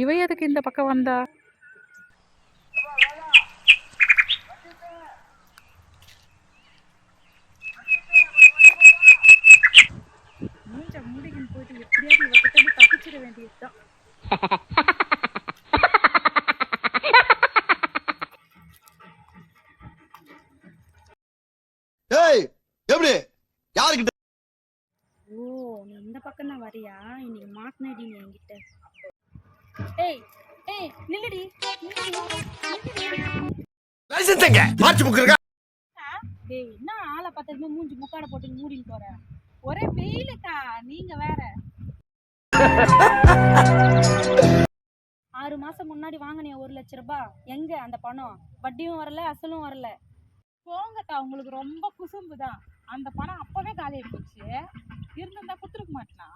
இவ எதுக்கு இந்த பக்கம் வந்தா? மூஞ்ச மூடிக்கின்னு போயிட்டு எப்படியாவது இருந்து தப்பிச்சிட வேண்டியதுதான். ஏய் எப்படி? யாருக்கிட்ட? ஓ நீ இந்த பக்கம் தான் வரியா? இன்னைக்கு மாட்டினடி நீ என்கிட்ட. ஏய் ஏய் நில்லுடி நில்லுடி, நில்லுடி. லைசன்ஸ் எங்க? ஆட்சி புக் இருக்கா ஏய் என்ன ஆளை பார்த்ததுமே மூஞ்சி முக்காட போட்டு மூடிட்டு போற ஒரே வெயிலுக்கா நீங்க வேற. ஆறு மாசம் முன்னாடி வாங்கினே ஒரு லட்ச ரூபாய் எங்க அந்த பணம்? வட்டியும் வரல அசலும் வரல. போங்கக்கா உங்களுக்கு ரொம்ப குசும்பு தான் அந்த பணம் அப்பவே காலி போச்சு. இருந்திருந்தா குத்துருக்க மாட்டேனா?